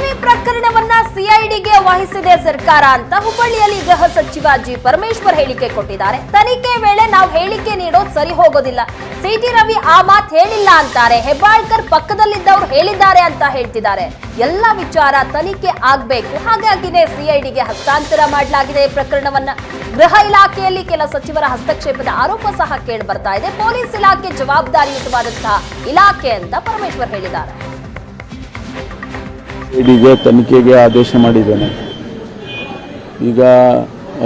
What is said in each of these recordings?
ರವಿ ಪ್ರಕರಣವನ್ನ ಸಿಐಡಿಗೆ ವಹಿಸಿದೆ ಸರ್ಕಾರ ಅಂತ ಹುಬ್ಬಳ್ಳಿಯಲ್ಲಿ ಗೃಹ ಸಚಿವ ಜಿ ಪರಮೇಶ್ವರ್ ಹೇಳಿಕೆ ಕೊಟ್ಟಿದ್ದಾರೆ. ತನಿಖೆ ವೇಳೆ ನಾವು ಹೇಳಿಕೆ ನೀಡೋದು ಸರಿ ಹೋಗೋದಿಲ್ಲ. ಸಿಟಿ ರವಿ ಆ ಮಾತು ಹೇಳಿಲ್ಲ ಅಂತಾರೆ. ಹೆಬ್ಬಾಳ್ಕರ್ ಪಕ್ಕದಲ್ಲಿದ್ದವ್ರು ಹೇಳಿದ್ದಾರೆ ಅಂತ ಹೇಳ್ತಿದ್ದಾರೆ. ಎಲ್ಲ ವಿಚಾರ ತನಿಖೆ ಆಗ್ಬೇಕು. ಹಾಗಾಗಿನೇ ಸಿಐಡಿಗೆ ಹಸ್ತಾಂತರ ಮಾಡಲಾಗಿದೆ ಪ್ರಕರಣವನ್ನ. ಗೃಹ ಇಲಾಖೆಯಲ್ಲಿ ಕೆಲ ಸಚಿವರ ಹಸ್ತಕ್ಷೇಪದ ಆರೋಪ ಸಹ ಕೇಳಿ ಬರ್ತಾ ಇದೆ. ಪೊಲೀಸ್ ಇಲಾಖೆ ಜವಾಬ್ದಾರಿಯುತವಾದಂತಹ ಇಲಾಖೆ ಅಂತ ಪರಮೇಶ್ವರ್ ಹೇಳಿದ್ದಾರೆ. ಇಡಿಗೆ ತನಿಖೆಗೆ ಆದೇಶ ಮಾಡಿದ್ದೇನೆ. ಈಗ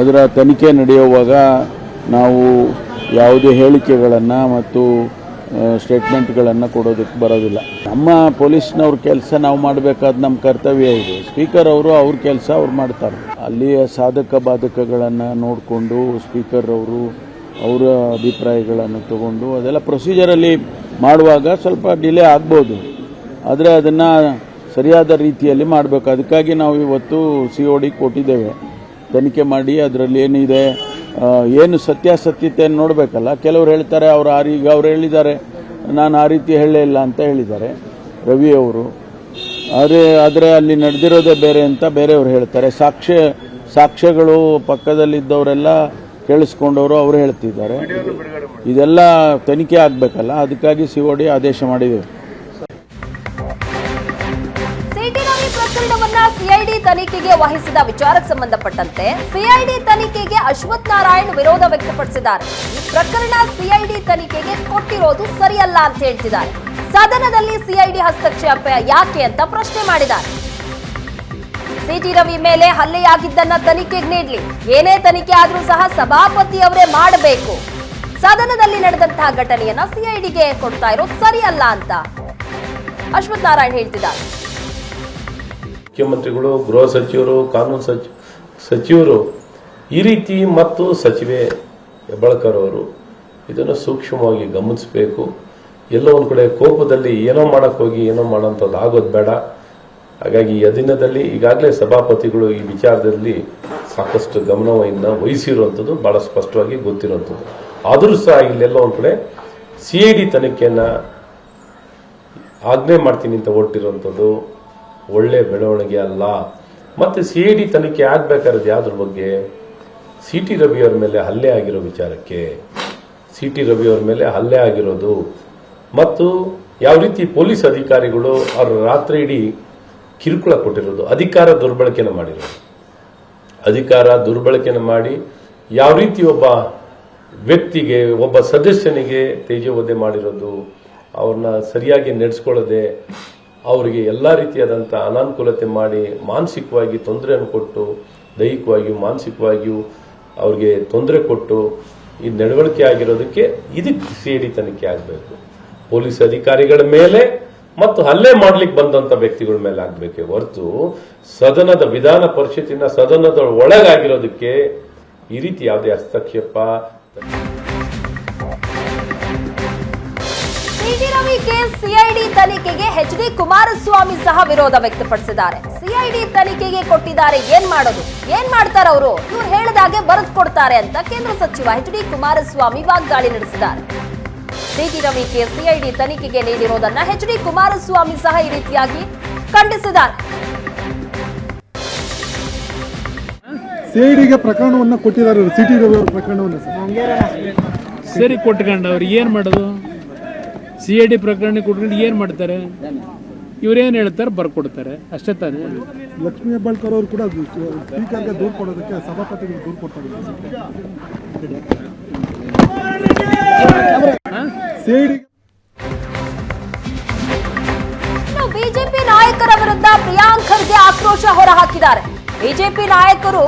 ಅದರ ತನಿಖೆ ನಡೆಯುವಾಗ ನಾವು ಯಾವುದೇ ಹೇಳಿಕೆಗಳನ್ನು ಮತ್ತು ಸ್ಟೇಟ್ಮೆಂಟ್ಗಳನ್ನು ಕೊಡೋದಕ್ಕೆ ಬರೋದಿಲ್ಲ. ನಮ್ಮ ಪೊಲೀಸ್ನವ್ರ ಕೆಲಸ ನಾವು ಮಾಡಬೇಕಾದ ನಮ್ಮ ಕರ್ತವ್ಯ ಇದೆ. ಸ್ಪೀಕರ್ ಅವರು ಅವ್ರ ಕೆಲಸ ಅವ್ರು ಮಾಡ್ತಾರೆ. ಅಲ್ಲಿಯ ಸಾಧಕ ಬಾಧಕಗಳನ್ನು ನೋಡಿಕೊಂಡು ಸ್ಪೀಕರ್ ಅವರು ಅವರ ಅಭಿಪ್ರಾಯಗಳನ್ನು ತಗೊಂಡು ಅದೆಲ್ಲ ಪ್ರೊಸೀಜರಲ್ಲಿ ಮಾಡುವಾಗ ಸ್ವಲ್ಪ ಡಿಲೇ ಆಗ್ಬೋದು. ಆದರೆ ಅದನ್ನು ಸರಿಯಾದ ರೀತಿಯಲ್ಲಿ ಮಾಡಬೇಕು. ಅದಕ್ಕಾಗಿ ನಾವು ಇವತ್ತು ಸಿ ಒ ಡಿ ಕೊಟ್ಟಿದ್ದೇವೆ. ತನಿಖೆ ಮಾಡಿ ಅದರಲ್ಲಿ ಏನಿದೆ ಏನು ಸತ್ಯಾಸತ್ಯತೆಯನ್ನು ನೋಡಬೇಕಲ್ಲ. ಕೆಲವರು ಹೇಳ್ತಾರೆ, ಅವರು ಆ ಈಗ ಅವ್ರು ಹೇಳಿದ್ದಾರೆ. ನಾನು ಆ ರೀತಿ ಹೇಳೇ ಇಲ್ಲ ಅಂತ ಹೇಳಿದ್ದಾರೆ, ರವಿ ಅವರು. ಆದರೆ ಆದರೆ ಅಲ್ಲಿ ನಡೆದಿರೋದೇ ಬೇರೆ ಅಂತ ಬೇರೆಯವರು ಹೇಳ್ತಾರೆ. ಸಾಕ್ಷ್ಯ, ಸಾಕ್ಷ್ಯಗಳು ಪಕ್ಕದಲ್ಲಿದ್ದವರೆಲ್ಲ ಕೇಳಿಸ್ಕೊಂಡವರು ಅವರು ಹೇಳ್ತಿದ್ದಾರೆ. ಇದೆಲ್ಲ ತನಿಖೆ ಆಗಬೇಕಲ್ಲ. ಅದಕ್ಕಾಗಿ ಸಿ ಒ ಡಿ ಆದೇಶ ಮಾಡಿದ್ದೇವೆ. ಪ್ರಕರಣವನ್ನ ಸಿಐಡಿ ತನಿಖೆಗೆ ವಹಿಸಿದ ವಿಚಾರಕ್ಕೆ ಸಂಬಂಧಪಟ್ಟಂತೆ ಸಿಐಡಿ ತನಿಖೆಗೆ ಅಶ್ವಥ್ ನಾರಾಯಣ್ ವಿರೋಧ ವ್ಯಕ್ತಪಡಿಸಿದ್ದಾರೆ. ಈ ಪ್ರಕರಣ ಸಿಐಡಿ ತನಿಖೆಗೆ ಕೊಟ್ಟಿರೋದು ಸರಿಯಲ್ಲ ಅಂತ ಹೇಳ್ತಿದ್ದಾರೆ. ಸದನದಲ್ಲಿ ಸಿಐಡಿ ಹಸ್ತಕ್ಷೇಪ ಯಾಕೆ ಅಂತ ಪ್ರಶ್ನೆ ಮಾಡಿದ್ದಾರೆ. ಸಿಟಿ ರವಿ ಮೇಲೆ ಹಲ್ಲೆಯಾಗಿದ್ದನ್ನ ತನಿಖೆಗೆ ನೀಡಲಿ. ಏನೇ ತನಿಖೆ ಆದ್ರೂ ಸಹ ಸಭಾಪತಿ ಅವರೇ ಮಾಡಬೇಕು. ಸದನದಲ್ಲಿ ನಡೆದಂತಹ ಘಟನೆಯನ್ನ ಸಿಐಡಿಗೆ ಕೊಡ್ತಾ ಇರೋದು ಸರಿಯಲ್ಲ ಅಂತ ಅಶ್ವಥ್ ನಾರಾಯಣ್ ಹೇಳ್ತಿದ್ದಾರೆ. ಮುಖ್ಯಮಂತ್ರಿಗಳು, ಗೃಹ ಸಚಿವರು, ಕಾನೂನು ಸಚಿವ ಸಚಿವರು, ಈ ರೀತಿ ಮತ್ತು ಸಚಿವೆ ಹೆಬ್ಬಾಳ್ಕರ್ ಅವರು ಇದನ್ನು ಸೂಕ್ಷ್ಮವಾಗಿ ಗಮನಿಸಬೇಕು. ಎಲ್ಲೋ ಒಂದು ಕಡೆ ಕೋಪದಲ್ಲಿ ಏನೋ ಮಾಡಕ್ಕೆ ಹೋಗಿ, ಏನೋ ಮಾಡೋಂಥದ್ದು ಆಗೋದು ಬೇಡ. ಹಾಗಾಗಿ ಈ ದಿನದಲ್ಲಿ ಈಗಾಗಲೇ ಸಭಾಪತಿಗಳು ಈ ವಿಚಾರದಲ್ಲಿ ಸಾಕಷ್ಟು ಗಮನವನ್ನು ವಹಿಸಿರುವಂಥದ್ದು ಬಹಳ ಸ್ಪಷ್ಟವಾಗಿ ಗೊತ್ತಿರುವಂಥದ್ದು. ಆದರೂ ಸಹ ಇಲ್ಲೆಲ್ಲ ಒಂದು ಕಡೆ ಸಿ ಐ ಡಿ ತನಿಖೆಯನ್ನು ಆಜ್ಞೆ ಮಾಡ್ತೀನಿ ಅಂತ ಹೊರಟಿರುವಂಥದ್ದು. ಒಳ್ಳೆ ಬೆಳವಣಿಗೆ ಅಲ್ಲ. ಮತ್ತೆ ಸಿ ಐ ಡಿ ತನಿಖೆ ಆಗ್ಬೇಕಾದ್ರೆ ಯಾವ್ದ್ರ ಬಗ್ಗೆ ಸಿ ಟಿ ರವಿಯವರ ಮೇಲೆ ಹಲ್ಲೆ ಆಗಿರೋ ವಿಚಾರಕ್ಕೆ ಸಿ ಟಿ ರವಿಯವರ ಮೇಲೆ ಹಲ್ಲೆ ಆಗಿರೋದು. ಮತ್ತು ಯಾವ ರೀತಿ ಪೊಲೀಸ್ ಅಧಿಕಾರಿಗಳು ಅವ್ರ ರಾತ್ರಿ ಇಡೀ ಕಿರುಕುಳ ಕೊಟ್ಟಿರೋದು, ಅಧಿಕಾರ ದುರ್ಬಳಕೆನ ಮಾಡಿರೋದು. ಅಧಿಕಾರ ದುರ್ಬಳಕೆನ ಮಾಡಿ ಯಾವ ರೀತಿ ಒಬ್ಬ ವ್ಯಕ್ತಿಗೆ, ಒಬ್ಬ ಸದಸ್ಯನಿಗೆ ತೇಜೋವಧೆ ಮಾಡಿರೋದು, ಅವ್ರನ್ನ ಸರಿಯಾಗಿ ನಡೆಸ್ಕೊಳ್ಳದೆ ಅವರಿಗೆ ಎಲ್ಲ ರೀತಿಯಾದಂಥ ಅನಾನುಕೂಲತೆ ಮಾಡಿ ಮಾನಸಿಕವಾಗಿ ತೊಂದರೆಯನ್ನು ಕೊಟ್ಟು, ದೈಹಿಕವಾಗಿಯೂ ಮಾನಸಿಕವಾಗಿಯೂ ಅವ್ರಿಗೆ ತೊಂದರೆ ಕೊಟ್ಟು, ಈ ನಡವಳಿಕೆ ಆಗಿರೋದಕ್ಕೆ ಇದಕ್ಕೆ ಸಿಡಿ ತನಿಖೆ ಆಗಬೇಕು. ಪೊಲೀಸ್ ಅಧಿಕಾರಿಗಳ ಮೇಲೆ ಮತ್ತು ಹಲ್ಲೆ ಮಾಡ್ಲಿಕ್ಕೆ ಬಂದಂತ ವ್ಯಕ್ತಿಗಳ ಮೇಲೆ ಆಗ್ಬೇಕೆ ಹೊರತು ಸದನದ ವಿಧಾನ ಪರಿಷತ್ತಿನ ಸದನದ ಒಳಗಾಗಿರೋದಕ್ಕೆ ಈ ರೀತಿ ಯಾವುದೇ ಹಸ್ತಕ್ಷೇಪ ಕೇಸ್ ಸಿಐಡಿ ತನಿಖೆಗೆ ಎಚ್ ಡಿ ಕುಮಾರಸ್ವಾಮಿ ಸಹ ವಿರೋಧ ವ್ಯಕ್ತಪಡಿಸಿದ್ದಾರೆ. ಸಿಐಡಿ ತನಿಖೆಗೆ ಕೊಟ್ಟಿದ್ದಾರೆ. ಏನ್ ಮಾಡೋದು? ಏನ್ ಮಾಡ್ತಾರ ಅವರು? ಇವ್ರು ಹೇಳಿದಾಗೆ ಬರೆದು ಕೊಡ್ತಾರೆ ಅಂತ ಕೇಂದ್ರ ಸಚಿವ ಎಚ್ ಡಿ ಕುಮಾರಸ್ವಾಮಿ ವಾಗ್ದಾಳಿ ನಡೆಸಿದ್ದಾರೆ. ಸಿಟಿ ರವಿ ಕೇಸ್ ಸಿಐಡಿ ತನಿಖೆಗೆ ನೀಡಿರೋದನ್ನ ಎಚ್ ಡಿ ಕುಮಾರಸ್ವಾಮಿ ಸಹ ಈ ರೀತಿಯಾಗಿ ಖಂಡಿಸಿದ್ದಾರೆ. ಸಿಐಡಿಗೆ ಪ್ರಕರಣವನ್ನ ಕೊಟ್ಟಿದ್ದಾರೆ. ಸಿಟಿ ರವಿ ಅವರ ಪ್ರಕರಣವನ್ನ ಸರ್. ಸರಿ ಕೊಟ್ಕೊಂಡವ್ರು ಏನು ಮಾಡೋದು? ಸಿ ಎ ಡಿ ಪ್ರಕರಣ ಕೊಟ್ಕೊಂಡು ಏನು ಮಾಡ್ತಾರೆ? ಇವ್ರೇನು ಹೇಳ್ತಾರೆ? ಬರ್ಕೊಡ್ತಾರೆ. ಅಷ್ಟೇ ತಾನೇ. ಲಕ್ಷ್ಮೀ ಹೆಬ್ಬಾಳ್ಕರ್ ಅವರು ಕೂಡ ಸ್ಪೀಕರ್ಗೆ ದೂರು ಕೊಡೋದಕ್ಕೆ ಸಭಾಪತಿಗಳು ದೂರು ಕೊಡ್ತಾರೆ. ಬಿಜೆಪಿ ನಾಯಕರ ವಿರುದ್ಧ ಪ್ರಿಯಾಂಕ್ ಖರ್ಗೆ ಆಕ್ರೋಶ ಹೊರಹಾಕಿದ್ದಾರೆ. ಬಿಜೆಪಿ ನಾಯಕರು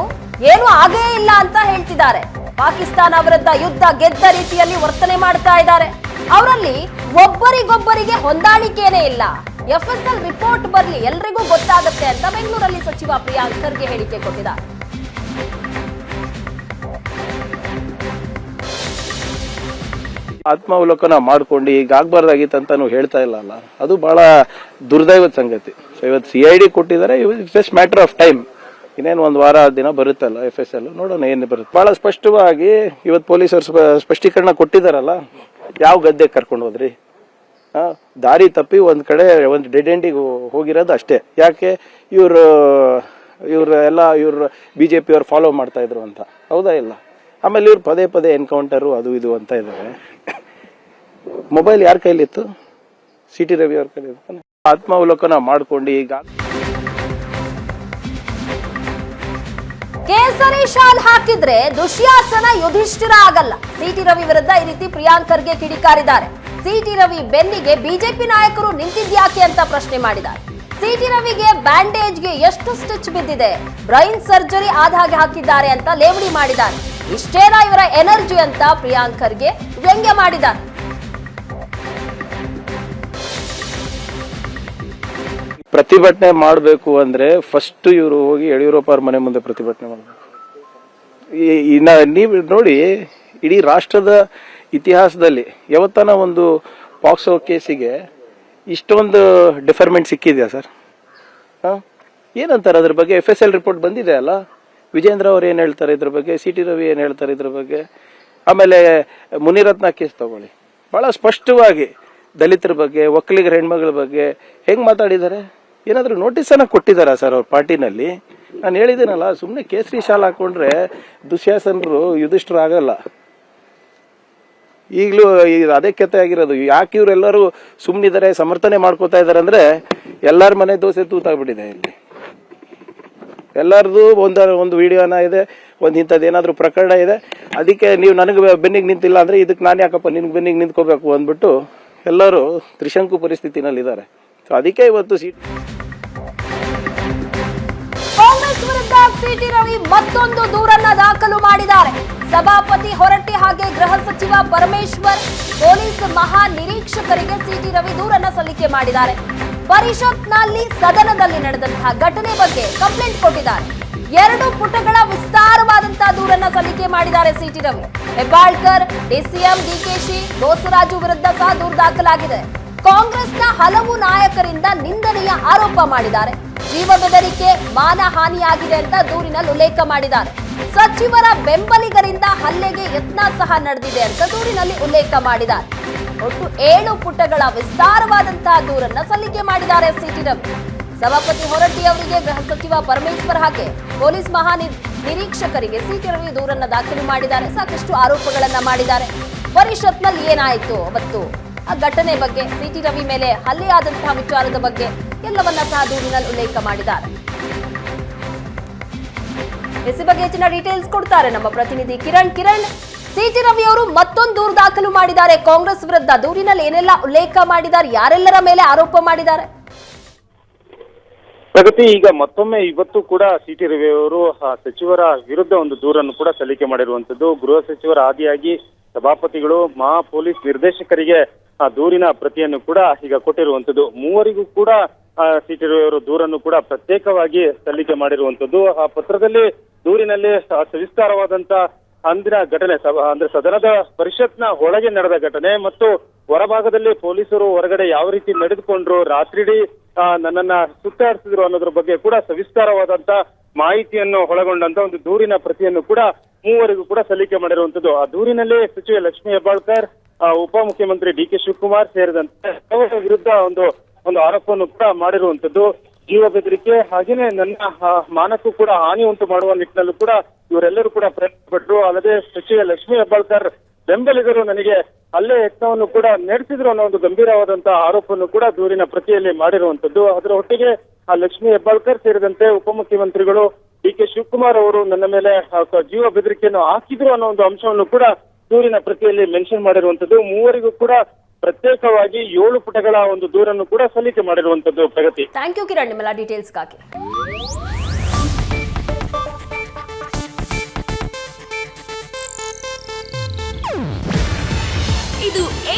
ಏನು ಆಗೇ ಇಲ್ಲ ಅಂತ ಹೇಳ್ತಿದ್ದಾರೆ. ಪಾಕಿಸ್ತಾನ ವಿರುದ್ಧ ಯುದ್ಧ ಗೆದ್ದ ರೀತಿಯಲ್ಲಿ ವರ್ತನೆ ಮಾಡ್ತಾ ಇದ್ದಾರೆ. ಅವರಲ್ಲಿ ಒಬ್ಬರಿಗೊಬ್ಬರಿಗೆ ಹೊಂದಾಣಿಕೆನೇ ಇಲ್ಲ. ಎಫ್ ಎಸ್ ಎಲ್ ರಿಪೋರ್ಟ್ ಬರಲಿ ಎಲ್ರಿಗೂ ಗೊತ್ತಾಗುತ್ತೆ ಅಂತ ಬೆಂಗಳೂರಲ್ಲಿ ಸಚಿವ ಪ್ರಿಯಾಂಕ್ ಖರ್ಗೆ ಹೇಳಿಕೆ ಕೊಟ್ಟಿದ್ದಾರೆ. ಆತ್ಮಾವಲೋಕನ ಮಾಡ್ಕೊಂಡು ಈಗ ಆಗ್ಬಾರ್ದಾಗಿತ್ತು ನಾವು ಹೇಳ್ತಾ ಇಲ್ಲ ಅಲ್ಲ. ಅದು ಬಹಳ ದುರ್ದೈವದ ಸಂಗತಿ. ಸೊ ಇವತ್ತು ಸಿ ಐ ಡಿ ಕೊಟ್ಟಿದ್ದಾರೆ it's just matter of time ಇನ್ನೇನು ಒಂದು ವಾರ ದಿನ ಬರುತ್ತಲ್ಲ ಎಫ್ ಎಸ್ ಎಲ್ ನೋಡೋಣ ಏನು ಬರುತ್ತೆ. ಬಹಳ ಸ್ಪಷ್ಟವಾಗಿ ಇವತ್ತು ಪೊಲೀಸರು ಸ್ಪ- ಸ್ಪಷ್ಟೀಕರಣ ಕೊಟ್ಟಿದ್ದಾರಲ್ಲ ಯಾವ ಗದ್ದೆ ಕರ್ಕೊಂಡು ಹೋದ್ರಿ? ದಾರಿ ತಪ್ಪಿ ಒಂದು ಕಡೆ ಒಂದು ಡೆಡ್ ಎಂಡಿಗೆ ಹೋಗಿರೋದು ಅಷ್ಟೇ. ಯಾಕೆ? ಇವರು, ಇವ್ರ ಎಲ್ಲ ಇವರು ಬಿ ಜೆ ಪಿಯವ್ರು ಫಾಲೋ ಮಾಡ್ತಾ ಇದ್ರು ಅಂತ. ಹೌದಾ ಇಲ್ಲ? ಆಮೇಲೆ ಇವ್ರು ಪದೇ ಪದೇ ಎನ್ಕೌಂಟರು ಅದು ಇದು ಅಂತ ಇದ್ದಾರೆ ಮೊಬೈಲ್ ಯಾರ ಕೈಲಿತ್ತು? ಸಿ ಟಿ ರವಿ ಅವ್ರ ಕೈಲಿ ಆತ್ಮಾವಲೋಕನ ಮಾಡ್ಕೊಂಡು ಈಗ ಕೇಸರಿ ಶಾಲ್ ಹಾಕಿದ್ರೆ ದುಶ್ಯಾಸನ ಯುಧಿಷ್ಠಿರ ಆಗಲ್ಲ. ಸಿಟಿ ರವಿ ವಿರುದ್ಧ ಈ ರೀತಿ ಪ್ರಿಯಾಂಕರ್ಗೆ ಕಿಡಿಕಾರಿದ್ದಾರೆ. ಸಿಟಿ ರವಿ ಬೆನ್ನಿಗೆ ಬಿಜೆಪಿ ನಾಯಕರು ನಿಂತಿದ್ಯಾಕೆ ಅಂತ ಪ್ರಶ್ನೆ ಮಾಡಿದ್ದಾರೆ. ಸಿಟಿ ರವಿಗೆ ಬ್ಯಾಂಡೇಜ್ಗೆ ಎಷ್ಟು ಸ್ಟಿಚ್ ಬಿದ್ದಿದೆ? ಬ್ರೈನ್ ಸರ್ಜರಿ ಆದ ಹಾಗೆ ಹಾಕಿದ್ದಾರೆ ಅಂತ ಲೇವಡಿ ಮಾಡಿದ್ದಾರೆ. ಇಷ್ಟೇನಾ ಇವರ ಎನರ್ಜಿ ಅಂತ ಪ್ರಿಯಾಂಕರ್ಗೆ ವ್ಯಂಗ್ಯ ಮಾಡಿದ್ದಾರೆ. ಪ್ರತಿಭಟನೆ ಮಾಡಬೇಕು ಅಂದ್ರೆ ಫಸ್ಟ್ ಇವರು ಹೋಗಿ ಯಡಿಯೂರಪ್ಪ ಅವ್ರ ಮನೆ ಮುಂದೆ ಪ್ರತಿಭಟನೆ ಮಾಡಬೇಕು. ನೀವು ನೋಡಿ, ಇಡೀ ರಾಷ್ಟ್ರದ ಇತಿಹಾಸದಲ್ಲಿ ಯಾವತ್ತನ ಒಂದು ಪಾಕ್ಸೋ ಕೇಸಿಗೆ ಇಷ್ಟೊಂದು ಡಿಫರ್ಮೆಂಟ್ ಸಿಕ್ಕಿದೆಯಾ ಸರ್? ಏನಂತಾರೆ ಅದ್ರ ಬಗ್ಗೆ? ಎಫ್ ಎಸ್ ಎಲ್ ರಿಪೋರ್ಟ್ ಬಂದಿದೆ ಅಲ್ಲ? ವಿಜೇಂದ್ರ ಅವ್ರು ಏನು ಹೇಳ್ತಾರೆ ಇದ್ರ ಬಗ್ಗೆ? ಸಿ ಟಿ ರವಿ ಏನು ಹೇಳ್ತಾರೆ ಇದ್ರ ಬಗ್ಗೆ? ಆಮೇಲೆ ಮುನಿರತ್ನ ಕೇಸ್ ತಗೊಳ್ಳಿ. ಭಾಳ ಸ್ಪಷ್ಟವಾಗಿ ದಲಿತರ ಬಗ್ಗೆ, ಒಕ್ಕಲಿಗರ ಹೆಣ್ಮಗಳ ಬಗ್ಗೆ ಹೆಂಗೆ ಮಾತಾಡಿದ್ದಾರೆ? ಏನಾದ್ರೂ ನೋಟಿಸ್ ಅನ್ನ ಕೊಟ್ಟಿದ್ದಾರಾ ಸರ್ ಅವ್ರ ಪಾರ್ಟಿನಲ್ಲಿ? ನಾನು ಹೇಳಿದ್ದೀನಲ್ಲ ಸುಮ್ಮನೆ ಕೇಸರಿ ಶಾಲ್ ಹಾಕೊಂಡ್ರೆ ದುಶ್ಯಾಸನರು ಯುಧಿಷ್ಠರ ಆಗಲ್ಲ ಈಗಲೂ ಅದೇ ಕತೆ ಆಗಿರೋದು. ಯಾಕೆ ಇವರೆಲ್ಲರೂ ಸುಮ್ಮನಿದ್ದಾರೆ ಸಮರ್ಥನೆ ಮಾಡ್ಕೋತಾ ಇದ್ದಾರೆ ಅಂದ್ರೆ ಎಲ್ಲರ ಮನೆ ದೋಸೆ ತೂತಾಗ್ಬಿಟ್ಟಿದೆ ಇಲ್ಲಿ. ಎಲ್ಲರದು ಒಂದು ಒಂದು ವಿಡಿಯೋನ ಇದೆ, ಒಂದು ಇಂಥದ್ದು ಏನಾದರೂ ಪ್ರಕರಣ ಇದೆ. ಅದಕ್ಕೆ ನೀವು ನನಗೆ ಬೆನ್ನಿಗೆ ನಿಂತಿಲ್ಲ ಅಂದ್ರೆ ಇದಕ್ಕೆ ನಾನು ಯಾಕಪ್ಪ ನಿನ್ಗೆ ಬೆನ್ನಿಗೆ ನಿಂತ್ಕೋಬೇಕು ಅಂದ್ಬಿಟ್ಟು ಎಲ್ಲರೂ ತ್ರಿಶಂಕು ಪರಿಸ್ಥಿತಿನಲ್ಲಿ ಇದ್ದಾರೆ ಸೊ ಅದಕ್ಕೆ ಇವತ್ತು ಸೀಟ್ ಸಿಟಿ ರವಿ ಮತ್ತೊಂದು ದೂರನ್ನ ದಾಖಲು ಮಾಡಿದ್ದಾರೆ. ಸಭಾಪತಿ ಹೊರಟ್ಟಿ ಹಾಗೆ ಗೃಹ ಸಚಿವ ಪರಮೇಶ್ವರ್ ಪೊಲೀಸ್ ಮಹಾ ನಿರೀಕ್ಷಕರಿಗೆ ಸಿಟಿ ರವಿ ದೂರನ್ನ ಸಲ್ಲಿಕೆ ಮಾಡಿದ್ದಾರೆ. ಪರಿಷತ್ನಲ್ಲಿ ಸದನದಲ್ಲಿ ನಡೆದಂತಹ ಘಟನೆ ಬಗ್ಗೆ ಕಂಪ್ಲೇಂಟ್ ಕೊಟ್ಟಿದ್ದಾರೆ. ಎರಡು ಪುಟಗಳ ವಿಸ್ತಾರವಾದಂತಹ ದೂರನ್ನ ಸಲ್ಲಿಕೆ ಮಾಡಿದ್ದಾರೆ ಸಿಟಿ ರವಿ. ಹೆಬ್ಬಾಳ್ಕರ್, ಡಿಸಿಎಂ, ಡಿಕೆಶಿ ದೋಸರಾಜು ವಿರುದ್ಧ ಸಹ ದೂರು ದಾಖಲಾಗಿದೆ. ಕಾಂಗ್ರೆಸ್ನ ಹಲವು ನಾಯಕರಿಂದ ನಿಂದನೆಯ ಆರೋಪ ಮಾಡಿದ್ದಾರೆ. ಜೀವ ಬೆದರಿಕೆ ಮಾನಹಾನಿಯಾಗಿದೆ ಅಂತ ದೂರಿನಲ್ಲಿ ಉಲ್ಲೇಖ ಮಾಡಿದ್ದಾರೆ. ಸಚಿವರ ಬೆಂಬಲಿಗರಿಂದ ಹಲ್ಲೆಗೆ ಯತ್ನ ಸಹ ನಡೆದಿದೆ ಅಂತ ದೂರಿನಲ್ಲಿ ಉಲ್ಲೇಖ ಮಾಡಿದ್ದಾರೆ. ಒಟ್ಟು ಏಳು ಪುಟಗಳ ವಿಸ್ತಾರವಾದಂತಹ ದೂರನ್ನ ಸಲ್ಲಿಕೆ ಮಾಡಿದ್ದಾರೆ ಸಿಟಿ ರವಿ ಸಭಾಪತಿ ಹೊರಟ್ಟಿ ಅವರಿಗೆ ಗೃಹ ಸಚಿವ ಪರಮೇಶ್ವರ್ ಹಾಗೆ ಪೊಲೀಸ್ ಮಹಾನಿ ನಿರೀಕ್ಷಕರಿಗೆ ಸಿಟಿ ರವಿ ದೂರನ್ನ ದಾಖಲು ಮಾಡಿದ್ದಾರೆ. ಸಾಕಷ್ಟು ಆರೋಪಗಳನ್ನ ಮಾಡಿದ್ದಾರೆ. ಪರಿಷತ್ನಲ್ಲಿ ಏನಾಯಿತು ಅವತ್ತು? ಆ ಘಟನೆ ಬಗ್ಗೆ ಸಿಟಿ ರವಿ ಮೇಲೆ ಹಲ್ಲೆಯಾದಂತಹ ವಿಚಾರದ ಬಗ್ಗೆ ಎಲ್ಲವನ್ನ ಸಹ ದೂರಿನಲ್ಲಿ ಉಲ್ಲೇಖ ಮಾಡಿದ್ದಾರೆ. ಎಸಿ ಬಗ್ಗೆ ಹೆಚ್ಚಿನ ಡೀಟೇಲ್ಸ್ ಕೊಡ್ತಾರೆ ನಮ್ಮ ಪ್ರತಿನಿಧಿ ಕಿರಣ್. ಕಿರಣ್, ಸಿಟಿ ರವಿ ಅವರು ಮತ್ತೊಂದು ದೂರು ದಾಖಲು ಮಾಡಿದ್ದಾರೆ. ಕಾಂಗ್ರೆಸ್ ವಿರುದ್ಧ ದೂರಿನಲ್ಲಿ ಏನೆಲ್ಲ ಉಲ್ಲೇಖ ಮಾಡಿದ್ದಾರೆ? ಯಾರೆಲ್ಲರ ಮೇಲೆ ಆರೋಪ ಮಾಡಿದ್ದಾರೆ? ಪ್ರಗತಿ, ಈಗ ಮತ್ತೊಮ್ಮೆ ಇವತ್ತು ಕೂಡ ಸಿ ಟಿ ರವಿ ಅವರು ಸಚಿವರ ವಿರುದ್ಧ ಒಂದು ದೂರನ್ನು ಕೂಡ ಸಲ್ಲಿಕೆ ಮಾಡಿರುವಂತದ್ದು ಗೃಹ ಸಚಿವರ ಆದಿಯಾಗಿ ಸಭಾಪತಿಗಳು, ಮಹಾ ಪೊಲೀಸ್ ನಿರ್ದೇಶಕರಿಗೆ ಆ ದೂರಿನ ಪ್ರತಿಯನ್ನು ಕೂಡ ಈಗ ಕೊಟ್ಟಿರುವಂತದ್ದು ಮೂವರಿಗೂ ಕೂಡ ಸಿ ಟಿ ರವಿ ಅವರು ದೂರನ್ನು ಕೂಡ ಪ್ರತ್ಯೇಕವಾಗಿ ಸಲ್ಲಿಕೆ ಮಾಡಿರುವಂತದ್ದು ಆ ಪತ್ರದಲ್ಲಿ ದೂರಿನಲ್ಲಿ ಸವಿಸ್ತಾರವಾದಂತ ಅಂದಿನ ಘಟನೆ ಅಂದ್ರೆ ಸದನದ ಪರಿಷತ್ನ ಒಳಗೆ ನಡೆದ ಘಟನೆ ಮತ್ತು ಹೊರಭಾಗದಲ್ಲಿ ಪೊಲೀಸರು ಹೊರಗಡೆ ಯಾವ ರೀತಿ ನಡೆದುಕೊಂಡ್ರು ರಾತ್ರಿಡೀ ನನ್ನನ್ನ ಸುತ್ತಾಡಿಸಿದ್ರು ಅನ್ನೋದ್ರ ಬಗ್ಗೆ ಕೂಡ ಸವಿಸ್ತಾರವಾದಂತ ಮಾಹಿತಿಯನ್ನು ಒಳಗೊಂಡಂತ ಒಂದು ದೂರಿನ ಪ್ರತಿಯನ್ನು ಕೂಡ ಮೂವರಿಗೂ ಕೂಡ ಸಲ್ಲಿಕೆ ಮಾಡಿರುವಂತದ್ದು. ಆ ದೂರಿನಲ್ಲಿ ಸಚಿವ ಲಕ್ಷ್ಮೀ ಹೆಬ್ಬಾಳ್ಕರ್ ಉಪಮುಖ್ಯಮಂತ್ರಿ ಡಿ ಕೆ ಶಿವಕುಮಾರ್ ಸೇರಿದಂತೆ ವಿರುದ್ಧ ಒಂದು ಒಂದು ಆರೋಪವನ್ನು ಕೂಡ ಮಾಡಿರುವಂತದ್ದು. ಜೀವ ಬೆದರಿಕೆ ಹಾಗೇನೆ ನನ್ನ ಮಾನಕ್ಕೂ ಕೂಡ ಹಾನಿ ಉಂಟು ಮಾಡುವ ನಿಟ್ಟಿನಲ್ಲೂ ಕೂಡ ಇವರೆಲ್ಲರೂ ಕೂಡ ಪ್ರಯತ್ನ ಪಟ್ಟರು ಅಲ್ಲದೆ ಸಚಿವ ಲಕ್ಷ್ಮೀ ಹೆಬ್ಬಾಳ್ಕರ್ ಬೆಂಬಲಿಗರು ನನಗೆ ಅಲ್ಲೇ ಯತ್ನವನ್ನು ಕೂಡ ನಡೆಸಿದ್ರು ಅನ್ನೋ ಒಂದು ಗಂಭೀರವಾದಂತಹ ಆರೋಪವನ್ನು ಕೂಡ ದೂರಿನ ಪ್ರತಿಯಲ್ಲಿ ಮಾಡಿರುವಂತದ್ದು ಅದರ ಒಟ್ಟಿಗೆ ಆ ಲಕ್ಷ್ಮೀ ಹೆಬ್ಬಾಳ್ಕರ್ ಸೇರಿದಂತೆ ಉಪಮುಖ್ಯಮಂತ್ರಿಗಳು ಡಿ ಕೆ ಶಿವಕುಮಾರ್ ಅವರು ನನ್ನ ಮೇಲೆ ಜೀವ ಬೆದರಿಕೆಯನ್ನು ಹಾಕಿದ್ರು ಅನ್ನೋ ಒಂದು ಅಂಶವನ್ನು ಕೂಡ ದೂರಿನ ಪ್ರತಿಯಲ್ಲಿ ಮೆನ್ಷನ್ ಮಾಡಿರುವಂತದ್ದು ಮೂವರಿಗೂ ಕೂಡ ಪ್ರತ್ಯೇಕವಾಗಿ ಏಳು ಪುಟಗಳ ಒಂದು ದೂರನ್ನು ಕೂಡ ಸಲ್ಲಿಕೆ ಮಾಡಿರುವಂತದ್ದು ಪ್ರಗತಿ. ಥ್ಯಾಂಕ್ ಯು ಕಿರಣ್ ನಿಮ್ಮೆಲ್ಲ ಡೀಟೇಲ್ಸ್ಗಾಗಿ